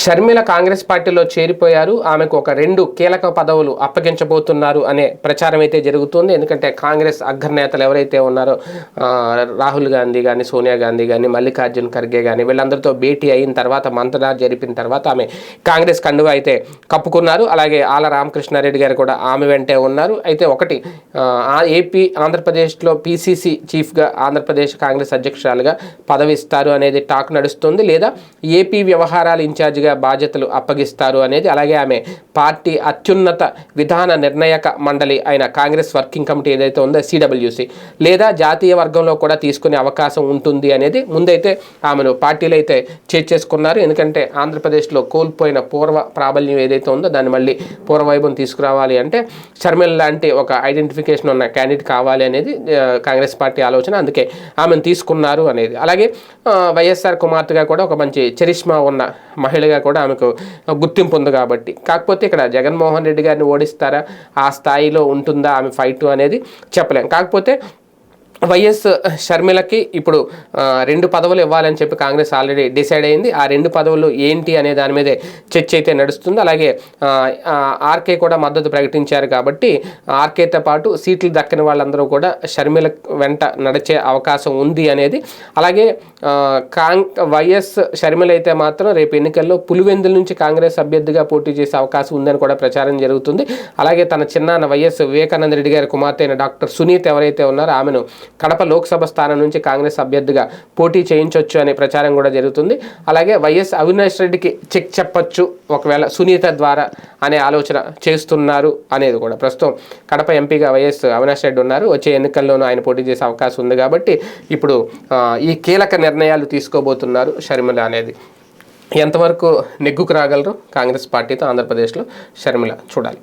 షర్మిల కాంగ్రెస్ పార్టీలో చేరిపోయారు. ఆమెకు ఒక రెండు కీలక పదవులు అప్పగించబోతున్నారు అనే ప్రచారం అయితే జరుగుతుంది. ఎందుకంటే కాంగ్రెస్ అగ్రనేతలు ఎవరైతే ఉన్నారో రాహుల్ గాంధీ కానీ సోనియా గాంధీ కానీ మల్లికార్జున్ ఖర్గే కానీ వీళ్ళందరితో భేటీ అయిన తర్వాత మంతనా జరిపిన తర్వాత ఆమె కాంగ్రెస్ కండువ అయితే కప్పుకున్నారు. అలాగే ఆల రామకృష్ణారెడ్డి గారు కూడా ఆమె వెంటే ఉన్నారు. అయితే ఒకటి ఆ, ఏపీ ఆంధ్రప్రదేశ్లో పీసీసీ చీఫ్గా ఆంధ్రప్రదేశ్ కాంగ్రెస్ అధ్యక్షురాలుగా పదవి ఇస్తారు అనేది టాక్ నడుస్తుంది. లేదా ఏపీ వ్యవహారాల పూర్తిగా బాధ్యతలు అప్పగిస్తారు అనేది అలాగే ఆమె పార్టీ అత్యున్నత విధాన నిర్ణయక మండలి అయిన కాంగ్రెస్ వర్కింగ్ కమిటీ ఏదైతే ఉందో సిడబ్ల్యూసి లేదా జాతీయ వర్గంలో కూడా తీసుకునే అవకాశం ఉంటుంది అనేది ముందైతే ఆమెను పార్టీలు అయితే చేర్చేసుకున్నారు. ఎందుకంటే ఆంధ్రప్రదేశ్లో కోల్పోయిన పూర్వ ప్రాబల్యం ఏదైతే ఉందో దాన్ని మళ్ళీ పూర్వవైభవం తీసుకురావాలి అంటే షర్మిల లాంటి ఒక ఐడెంటిఫికేషన్ ఉన్న క్యాండిడేట్ కావాలి అనేది కాంగ్రెస్ పార్టీ ఆలోచన. అందుకే ఆమెను తీసుకున్నారు అనేది. అలాగే వైఎస్ఆర్ కుమార్తెగా కూడా ఒక మంచి చరిష్మా ఉన్న మహిళగా కూడా ఆమెకు గుర్తింపు ఉంది కాబట్టి. కాకపోతే ఇక్కడ జగన్మోహన్ రెడ్డి గారిని ఓడిస్తారా? ఆ స్థాయిలో ఉంటుందా? ఆమె ఫైట్ అనేది చెప్పలేం. కాకపోతే వైఎస్ షర్మిలకి ఇప్పుడు రెండు పదవులు ఇవ్వాలని చెప్పి కాంగ్రెస్ ఆల్రెడీ డిసైడ్ అయింది. ఆ రెండు పదవులు ఏంటి అనే దాని మీదే చర్చ అయితే నడుస్తుంది. అలాగే ఆర్కే కూడా మద్దతు ప్రకటించారు కాబట్టి ఆర్కేతో పాటు సీట్లు దక్కని వాళ్ళందరూ కూడా షర్మిల వెంట నడిచే అవకాశం ఉంది అనేది. అలాగే కాంగ్ వైఎస్ షర్మిల అయితే మాత్రం రేపు ఎన్నికల్లో పులివెందుల నుంచి కాంగ్రెస్ అభ్యర్థిగా పోటీ చేసే అవకాశం ఉందని కూడా ప్రచారం జరుగుతుంది. అలాగే తన చిన్నాన్న వైఎస్ వివేకానంద రెడ్డి గారి కుమార్తె అయిన డాక్టర్ సునీత్ ఎవరైతే ఉన్నారో ఆమెను కడప లోక్సభ స్థానం నుంచి కాంగ్రెస్ అభ్యర్థిగా పోటీ చేయించవచ్చు అనే ప్రచారం కూడా జరుగుతుంది. అలాగే వైఎస్ అవినాష్ రెడ్డికి చెక్ చెప్పచ్చు ఒకవేళ సునీత ద్వారా అనే ఆలోచన చేస్తున్నారు అనేది కూడా. ప్రస్తుతం కడప ఎంపీగా వైఎస్ అవినాష్ రెడ్డి ఉన్నారు. వచ్చే ఎన్నికల్లోనూ ఆయన పోటీ చేసే అవకాశం ఉంది కాబట్టి ఇప్పుడు ఈ కీలక నిర్ణయాలు తీసుకోబోతున్నారు షర్మిల అనేది. ఎంతవరకు నెగ్గుకు రాగలరు కాంగ్రెస్ పార్టీతో ఆంధ్రప్రదేశ్లో? షర్మిల చూడాలి.